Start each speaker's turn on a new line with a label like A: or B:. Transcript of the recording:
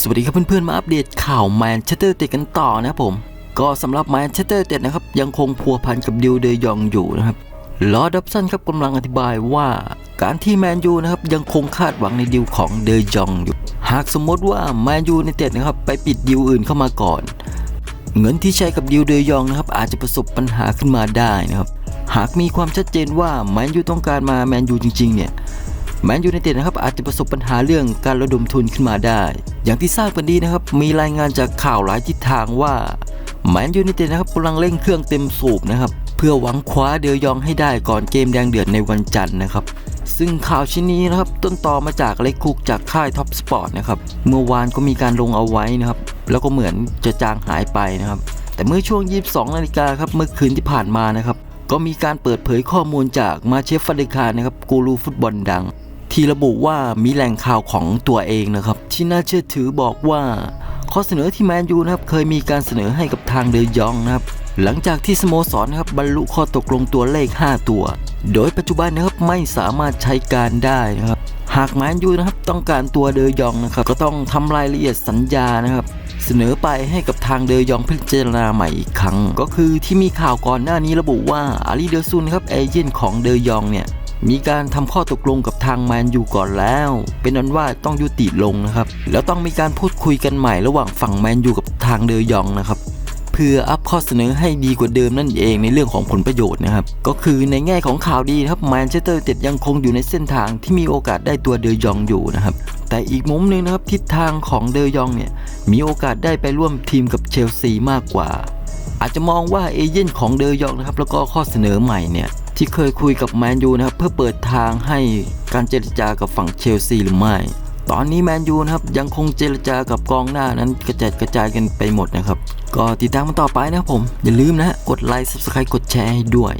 A: สวัสดีครับเพื่อนๆ มาอัปเดตข่าวแมนเชสเตอร์เตดกันต่อนะครับผม ก็สำหรับแมนเชสเตอร์เตดนะครับ ยังคงพัวพันกับดิวเดยองอยู่นะครับลอดับสันครับกำลังอธิบายว่าการที่แมนยูนะครับยังคงคาดหวังในดิวของเดยองอยู่ หากสมมติว่าแมนยูในเต็ดนะครับไปปิดดิวอื่นเข้ามาก่อน เงินที่ใช้กับดิวเดยองนะครับอาจจะประสบปัญหาขึ้นมาได้นะครับหากมีความชัดเจนว่าแมนยูต้องการมาแมนยูจริงๆเนี่ย แมนยูไนเต็ดนะครับอาจจะประสบปัญหาเรื่องการระดมทุนขึ้นมาได้ อย่างที่ทราบกันดีนะครับมีรายงานจากข่าวหลายทิศทางว่าแมนยูไนเต็ดนะครับกำลังเร่งเครื่องเต็มสูบนะครับเพื่อหวังคว้าเดยองให้ได้ก่อนเกมแดงเดือดในวันจันทร์นะครับซึ่งข่าวชิ้นนี้นะครับต้นตอมาจากเล็กคุกจากค่ายท็อปสปอร์ตนะครับเมื่อวานก็มีการลงเอาไว้นะครับแล้วก็เหมือนจะจางหายไปนะครับแต่เมื่อช่วง 22 นาฬิกาครับเมื่อคืนที่ผ่านมานะครับก็มีการเปิดเผยข้อมูลจากมาเชฟฟันเดคานะครับกูรูฟุตบอลดัง ที่ระบุว่ามีแหล่งข่าวของตัวเองนะครับ ที่น่าเชื่อถือบอกว่า ข้อเสนอที่แมนยูนะครับเคยมีการเสนอให้กับทางเดยองนะครับหลังจากที่สโมสรนะครับบรรลุข้อตกลงตัวเลข 5 ตัว โดยปัจจุบันนะครับไม่สามารถใช้การได้นะครับหากแมนยูนะครับต้องการตัวเดยองนะครับก็ต้องทำรายละเอียดสัญญานะครับเสนอไปให้กับทางเดยองพิจารณาใหม่อีกครั้ง ก็คือที่มีข่าวก่อนหน้านี้ระบุว่าอาลีเดอร์ซุนครับเอเจนต์ของเดยองเนี่ย มีการทำข้อตกลงกับทางแมนยูก่อนแล้ว เป็นนั้นว่าต้องยุติลงนะครับ แล้วต้องมีการพูดคุยกันใหม่ระหว่างฝั่งแมนยูกับทางเดยองนะครับเพื่ออัพข้อเสนอให้ดีกว่าเดิมนั่นเองในเรื่องของผลประโยชน์นะครับ ก็คือในแง่ของข่าวดีครับแมนเชสเตอร์เต็ดยังคงอยู่ในเส้นทางที่มีโอกาสได้ตัวเดยองอยู่นะครับ แต่อีกมุมหนึ่งนะครับทิศทางของเดยองเนี่ยมีโอกาสได้ไปร่วมทีมกับเชลซีมากกว่า อาจจะมองว่าเอเย่นของเดยองนะครับแล้วก็ข้อเสนอใหม่เนี่ย ที่เคยคุยกับแมนยูนะครับเพื่อเปิดทางให้การเจรจากับฝั่งเชลซีหรือไม่ตอนนี้แมนยูนะครับยังคงเจรจากับกองหน้านั้นกระจัดกระจายกันไปหมดนะครับ ก็ติดตามมันต่อไปนะครับผม อย่าลืมนะฮะกดไลค์ subscribe กดแชร์ให้ด้วย